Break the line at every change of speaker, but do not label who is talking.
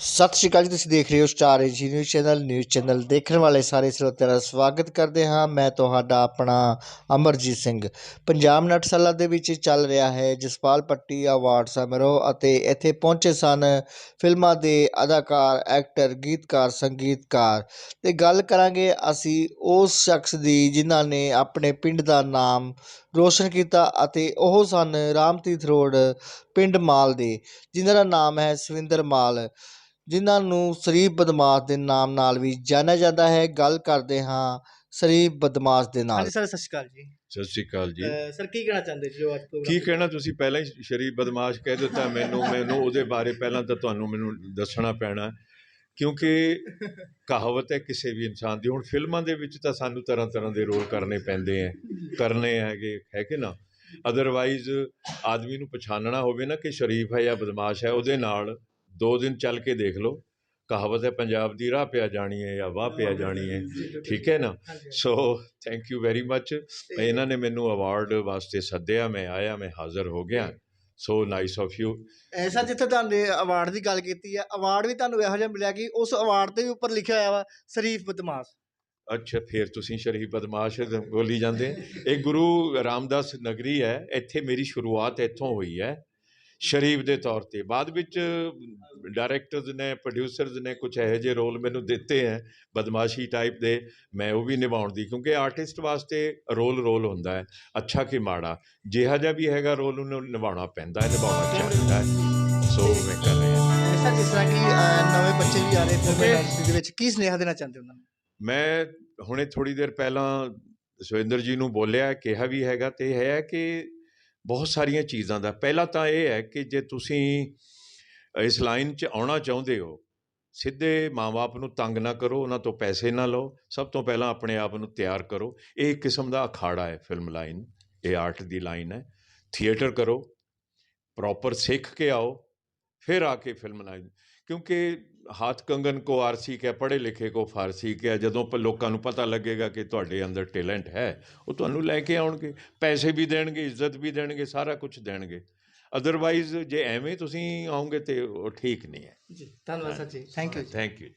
ਸਤਿ ਸ਼੍ਰੀ ਅਕਾਲ ਜੀ, ਤੁਸੀਂ ਦੇਖ ਰਹੇ ਹੋ Star A G news channel. News channel ਦੇਖਣ ਵਾਲੇ ਸਾਰੇ ਸਰੋਤਿਆਂ ਦਾ ਸਵਾਗਤ ਕਰਦੇ ਹਾਂ। ਮੈਂ ਤੁਹਾਡਾ ਆਪਣਾ ਅਮਰਜੀਤ ਸਿੰਘ। ਪੰਜਾਬ ਨਟਸਲਾ ਦੇ ਵਿੱਚ ਚੱਲ ਰਿਹਾ ਹੈ ਜਸਪਾਲ ਪੱਟੀ ਅਵਾਰਡ ਸਮਾਰੋਹ ਅਤੇ ਇੱਥੇ ਪਹੁੰਚੇ ਸਨ ਫਿਲਮਾਂ ਦੇ ਅਦਾਕਾਰ, ਐਕਟਰ, ਗੀਤਕਾਰ, ਸੰਗੀਤਕਾਰ। ਤੇ ਗੱਲ ਕਰਾਂਗੇ ਅਸੀਂ ਉਸ ਸ਼ਖਸ ਦੀ ਜਿਨ੍ਹਾਂ ਨੇ ਆਪਣੇ ਪਿੰਡ ਦਾ ਨਾਮ ਰੋਸ਼ਨ ਕੀਤਾ ਅਤੇ ਉਹ ਸਨ ਰਾਮਤੀਰਥ ਰੋਡ, ਪਿੰਡ ਮਾਲ ਦੇ, ਜਿਨ੍ਹਾਂ ਦਾ ਨਾਮ ਹੈ ਸਵਿੰਦਰ ਮਾਲ। ਜਿਨ੍ਹਾਂ ਨੂੰ ਸ਼ਰੀਫ ਬਦਮਾਸ਼ ਦੇ ਨਾਮ ਨਾਲ ਵੀ ਜਾਣਿਆ ਜਾਂਦਾ ਹੈ ਗੱਲ ਕਰਦੇ ਹਾਂ ਸ਼ਰੀਫ ਬਦਮਾਸ਼ ਦੇ ਨਾਲ।
ਹਾਂਜੀ ਸਰ ਸਤਿ ਸ਼੍ਰੀ ਅਕਾਲ ਜੀ।
ਸਤਿ ਸ਼੍ਰੀ ਅਕਾਲ ਜੀ।
ਅਹ ਸਰ ਕੀ ਕਹਿਣਾ ਚਾਹੁੰਦੇ ਜੀ ਜੋ ਅੱਜ
ਕੀ ਕਹਿਣਾ ਤੁਸੀਂ? ਪਹਿਲਾਂ ਹੀ ਸ਼ਰੀਫ ਬਦਮਾਸ਼ ਕਹਿ ਦਿੱਤਾ ਮੈਨੂੰ ਮੈਨੂੰ ਉਹਦੇ ਬਾਰੇ ਪਹਿਲਾਂ ਤਾਂ ਤੁਹਾਨੂੰ ਮੈਨੂੰ ਦੱਸਣਾ ਪੈਣਾ ਕਿਉਂਕਿ ਕਹਾਵਤ ਹੈ ਕਿਸੇ ਵੀ ਇਨਸਾਨ ਦੀ। ਹੁਣ ਫਿਲਮਾਂ ਦੇ ਵਿੱਚ ਤਾਂ ਸਾਨੂੰ ਤਰ੍ਹਾਂ ਤਰ੍ਹਾਂ ਦੇ ਰੋਲ ਕਰਨੇ ਪੈਂਦੇ ਹੈ ਕਰਨੇ ਹੈਗੇ ਹੈ ਕਿ ਨਾ? ਅਦਰਵਾਈਜ਼ ਆਦਮੀ ਨੂੰ ਪਛਾਣਨਾ ਹੋਵੇ ਨਾ ਕਿ ਸ਼ਰੀਫ ਹੈ ਜਾਂ ਬਦਮਾਸ਼ ਹੈ ਉਹਦੇ ਨਾਲ ਦੋ ਦਿਨ ਚੱਲ ਕੇ ਦੇਖ ਲਓ ਕਹਾਵਤ ਹੈ ਪੰਜਾਬ ਦੀ ਰਾਹ ਪਿਆ ਜਾਣੀ ਹੈ ਜਾਂ ਵਾਹ ਪਿਆ ਜਾਣੀ ਹੈ। ਠੀਕ ਹੈ ਨਾ। So thank you very much ਇਹਨਾਂ ਨੇ ਮੈਨੂੰ ਅਵਾਰਡ ਵਾਸਤੇ ਸੱਦਿਆ ਮੈਂ ਆਇਆ ਮੈਂ ਹਾਜ਼ਰ ਹੋ ਗਿਆ। ਸੋ ਨਾਈਸ ਆਫ ਯੂ
ਐਸਾ ਜਿੱਥੇ ਤੁਹਾਨੂੰ ਅਵਾਰਡ ਦੀ ਗੱਲ ਕੀਤੀ ਹੈ ਅਵਾਰਡ ਵੀ ਤੁਹਾਨੂੰ ਇਹੋ ਜਿਹਾ ਮਿਲਿਆ ਕਿ ਉਸ ਅਵਾਰਡ ਤੇ ਵੀ ਉੱਪਰ ਲਿਖਿਆ ਹੋਇਆ ਵਾ ਸ਼ਰੀਫ ਬਦਮਾਸ਼।
ਅੱਛਾ ਫਿਰ ਤੁਸੀਂ ਸ਼ਰੀਫ ਬਦਮਾਸ਼ ਬੋਲੀ ਜਾਂਦੇ। ਇਹ ਗੁਰੂ ਰਾਮਦਾਸ ਨਗਰੀ ਹੈ ਇੱਥੇ ਮੇਰੀ ਸ਼ੁਰੂਆਤ ਇੱਥੋਂ ਹੋਈ ਹੈ। ਸ਼ਰੀਫ ਦੇ ਤੌਰ ਤੇ। ਬਾਅਦ ਵਿੱਚ ਡਾਇਰੈਕਟਰਸ ਨੇ ਪ੍ਰੋਡਿਊਸਰਸ ਨੇ ਕੁਝ ਇਹੋ ਜਿਹੇ ਰੋਲ ਮੈਨੂੰ ਦਿੱਤੇ ਹੈ ਬਦਮਾਸ਼ੀ ਟਾਈਪ ਦੇ। ਮੈਂ ਉਹ ਵੀ ਨਿਭਾਉਣ ਦੀ ਕਿਉਂਕਿ ਆਰਟਿਸਟ ਵਾਸਤੇ ਰੋਲ ਰੋਲ ਹੁੰਦਾ ਹੈ ਅੱਛਾ ਕਿ ਮਾੜਾ ਜਿਹਾ ਜਿਹਾ ਵੀ ਹੈਗਾ ਰੋਲ ਉਹਨੂੰ ਨਿਭਾਉਣਾ ਪੈਂਦਾ ਹੈ ਨਿਭਾਉਣਾ ਚਾਹੀਦਾ ਹੈ ਸੋ ਮੈਂ ਕਰ ਰਿਹਾ
ਐਸਾ ਜਿਸ ਤਰ੍ਹਾਂ ਕਿ ਨਵੇਂ ਬੱਚੇ ਵੀ ਆ ਰਹੇ ਫਿਲਮ ਇੰਡਸਟਰੀ ਦੇ ਵਿੱਚ ਕੀ ਸੁਨੇਹਾ ਦੇਣਾ ਚਾਹੁੰਦੇ ਉਹਨਾਂ ਨੂੰ?
ਮੈਂ ਹੁਣੇ ਥੋੜੀ ਦੇਰ ਪਹਿਲਾਂ ਸੁਰਿੰਦਰ ਜੀ ਨੂੰ ਬੋਲਿਆ ਕਿਹਾ ਵੀ ਹੈਗਾ ਤੇ ਹੈ ਕਿ ਬਹੁਤ ਸਾਰੀਆਂ ਚੀਜ਼ਾਂ ਦਾ। ਪਹਿਲਾ ਤਾਂ ਇਹ ਹੈ ਕਿ ਜੇ ਤੁਸੀਂ ਇਸ ਲਾਈਨ 'ਚ ਆਉਣਾ ਚਾਹੁੰਦੇ ਹੋ, ਸਿੱਧੇ ਮਾਂ-ਬਾਪ ਨੂੰ ਤੰਗ ਨਾ ਕਰੋ, ਉਹਨਾਂ ਤੋਂ ਪੈਸੇ ਨਾ ਲਓ, ਸਭ ਤੋਂ ਪਹਿਲਾਂ ਆਪਣੇ ਆਪ ਨੂੰ ਤਿਆਰ ਕਰੋ। ਇਹ ਇੱਕ ਕਿਸਮ ਦਾ ਅਖਾੜਾ ਹੈ ਫਿਲਮ ਲਾਈਨ। ਇਹ ਆਰਟ ਦੀ ਲਾਈਨ ਹੈ। ਥੀਏਟਰ ਕਰੋ, ਪ੍ਰੋਪਰ ਸਿੱਖ ਕੇ ਆਓ, ਫਿਰ ਆ ਕੇ ਫਿਲਮ ਲਾਈਨ। ਕਿਉਂਕਿ ਹੱਥ ਕੰਗਨ ਕੋ ਆਰਸੀ ਕਿਆ ਪੜ੍ਹੇ ਲਿਖੇ ਕੋ ਫਾਰਸੀ ਕਿਆ ਜਦੋਂ ਪ ਲੋਕਾਂ ਨੂੰ ਪਤਾ ਲੱਗੇਗਾ ਕਿ ਤੁਹਾਡੇ ਅੰਦਰ ਟੈਲੈਂਟ ਹੈ ਉਹ ਤੁਹਾਨੂੰ ਲੈ ਕੇ ਆਉਣਗੇ ਪੈਸੇ ਵੀ ਦੇਣਗੇ ਇੱਜ਼ਤ ਵੀ ਦੇਣਗੇ ਸਾਰਾ ਕੁਝ ਦੇਣਗੇ। ਅਦਰਵਾਈਜ਼ ਜੇ ਐਵੇਂ ਤੁਸੀਂ ਆਓਗੇ ਤੇ ਉਹ ਠੀਕ ਨਹੀਂ ਹੈ।
ਜੀ ਧੰਨਵਾਦ ਸਰ ਜੀ। Thank you
thank you